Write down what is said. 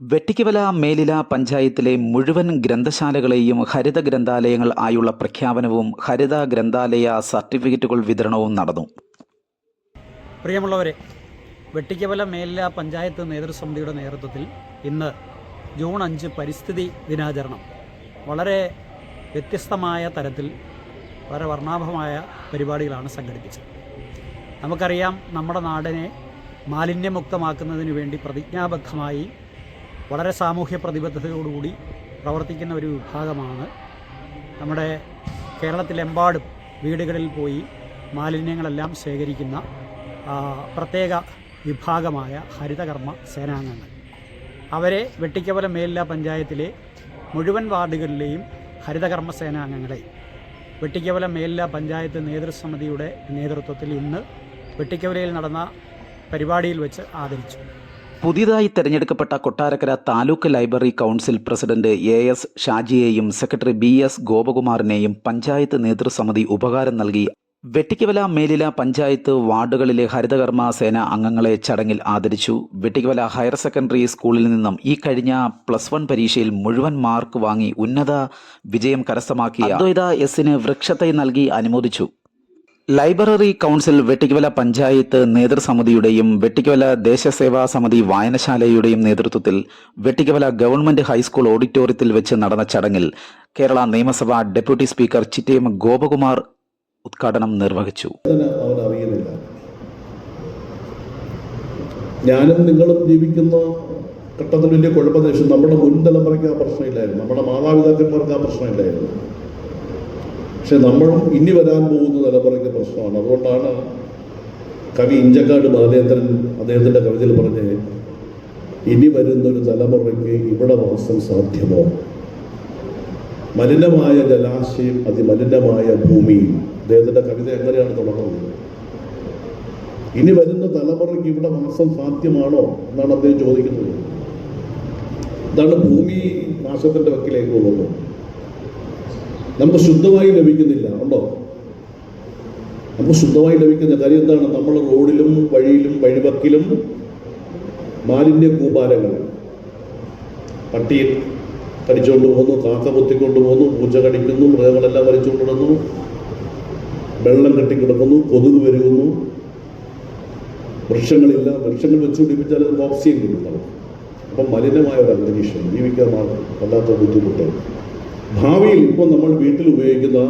വെട്ടിക്കവല മേലില പഞ്ചായത്തിലെ മുഴുവൻ ഗ്രന്ഥശാലകളെയും ഹരിത ഗ്രന്ഥാലയങ്ങൾ ആയുള്ള പ്രഖ്യാപനവും ഹരിത ഗ്രന്ഥാലയ സർട്ടിഫിക്കറ്റുകൾ വിതരണവും നടന്നു. പ്രിയമുള്ളവരെ വെട്ടിക്കവല മേലില പഞ്ചായത്ത് നേതൃസമിതിയുടെ നേതൃത്വത്തിൽ ഇന്ന് ജൂൺ അഞ്ച് പരിസ്ഥിതി ദിനാചരണം. വളരെ വ്യത്യസ്തമായ തരത്തിൽ വളരെ വർണാഭമായ പരിപാടികളാണ് സംഘടിപ്പിച്ചത്. നമുക്കറിയാം നമ്മുടെ നാടിനെ മാലിന്യമുക്തമാക്കുന്നതിന് വേണ്ടി പ്രതിജ്ഞാബദ്ധമായി വളരെ സാമൂഹ്യ പ്രതിബദ്ധതയോടുകൂടി പ്രവർത്തിക്കുന്ന ഒരു വിഭാഗമാണ്. നമ്മുടെ കേരളത്തിലെമ്പാടും വീടുകളിൽ പോയി മാലിന്യങ്ങളെല്ലാം ശേഖരിക്കുന്ന പ്രത്യേക വിഭാഗമായ ഹരിതകർമ്മ സേനാംഗങ്ങൾ. അവരെ വെട്ടിക്കവല മേലില പഞ്ചായത്തിലെ മുഴുവൻ വാർഡുകളിലെയും ഹരിതകർമ്മ സേനാംഗങ്ങളെ വെട്ടിക്കവല മേലില പഞ്ചായത്ത് നേതൃസമിതിയുടെ നേതൃത്വത്തിൽ ഇന്ന് വെട്ടിക്കവലയിൽ നടന്ന പരിപാടിയിൽ വെച്ച് ആദരിച്ചു. പുതിയതായി തെരഞ്ഞെടുക്കപ്പെട്ട Kottarakkara taluk library council president A S ഷാജിയെയും secretary B S ഗോപകുമാറിനെയും പഞ്ചായത്ത് നേതൃസമിതി ഉപകാരം നൽകി. വെട്ടിക്കവല മേലില പഞ്ചായത്ത് വാർഡുകളിലെ ഹരിതകർമ്മ സേന അംഗങ്ങളെ ചടങ്ങിൽ ആദരിച്ചു. വെട്ടിക്കവല ഹയർ സെക്കൻഡറി സ്കൂളിൽ നിന്നും ഈ കഴിഞ്ഞ പ്ലസ് വൺ പരീക്ഷയിൽ മുഴുവൻ മാർക്ക് വാങ്ങി ഉന്നത വിജയം കരസ്ഥമാക്കിയ അദ്വൈത എസിന് വൃക്ഷത്തൈ നൽകി അനുമോദിച്ചു. ലൈബ്രറി കൗൺസിൽ വെട്ടിക്കവല പഞ്ചായത്ത് നേതൃസമിതിയുടെയും വെട്ടിക്കവല ദേശസേവാ സമിതി വായനശാലയുടെയും നേതൃത്വത്തിൽ വെട്ടിക്കവല ഗവൺമെന്റ് ഹൈസ്കൂൾ ഓഡിറ്റോറിയത്തിൽ വെച്ച് നടന്ന ചടങ്ങിൽ കേരള നിയമസഭ ഡെപ്യൂട്ടി സ്പീക്കർ ചിറ്റയം ഗോപകുമാർ ഉദ്ഘാടനം നിർവഹിച്ചു. ഞാനും നിങ്ങളും ജീവിക്കുന്ന ഘട്ടത്തിൽ വലിയ വെച്ചാൽ നമ്മുടെ മുൻ തലമുറയ്ക്ക് ആ പ്രശ്നമില്ലായിരുന്നു. നമ്മുടെ മാതാപിതാക്കന്മാർക്ക് ആ പ്രശ്നമില്ലായിരുന്നു. പക്ഷെ നമ്മളും ഇനി വരാൻ പോകുന്ന തലമുറയ്ക്ക് പ്രശ്നമാണ്. അതുകൊണ്ടാണ് കവി ഇഞ്ചക്കാട് ബാലേന്ദ്രൻ അദ്ദേഹത്തിന്റെ കവിതയിൽ പറഞ്ഞ് ഇനി വരുന്നൊരു തലമുറയ്ക്ക് ഇവിടെ വാസം സാധ്യമോ? മലിനമായ ജലാശയം അതിമലിനമായ ഭൂമി. അദ്ദേഹത്തിന്റെ കവിത എങ്ങനെയാണ് തുടങ്ങുന്നത്? ഇനി വരുന്ന തലമുറയ്ക്ക് ഇവിടെ വാസം സാധ്യമാണോ? എന്നാണ് അദ്ദേഹം ചോദിക്കുന്നത്. ഇതാണ് ഭൂമി നാശത്തിന്റെ വക്കിലേക്ക് പോകുന്നത്. നമുക്ക് ശുദ്ധമായി ലഭിക്കുന്നില്ല ഉണ്ടോ? നമുക്ക് ശുദ്ധമായി ലഭിക്കുന്ന കാര്യം എന്താണ്? നമ്മൾ റോഡിലും വഴിയിലും വഴിവക്കിലും മാലിന്യ കൂപാരങ്ങൾ പട്ടിയിൽ കടിച്ചുകൊണ്ട് പോകുന്നു കാക്ക പൊത്തിക്കൊണ്ട് പോകുന്നു പൂച്ച കടിക്കുന്നു മൃഗങ്ങളെല്ലാം വലിച്ചുകൊണ്ടിടുന്നു വെള്ളം കെട്ടിക്കിടക്കുന്നു കൊതുക് വരുന്നു വൃക്ഷങ്ങളില്ല വൃക്ഷങ്ങൾ വെച്ചുപിടിപ്പിച്ചാൽ അത് ഓക്സിജൻ കിട്ടും നമുക്ക് അപ്പം മലിനമായ ഒരു അന്തരീക്ഷം ജീവിക്കാൻ വല്ലാത്ത ബുദ്ധിമുട്ട്. ഭാവിയിൽ ഇപ്പോൾ നമ്മൾ വീട്ടിൽ ഉപയോഗിക്കുന്ന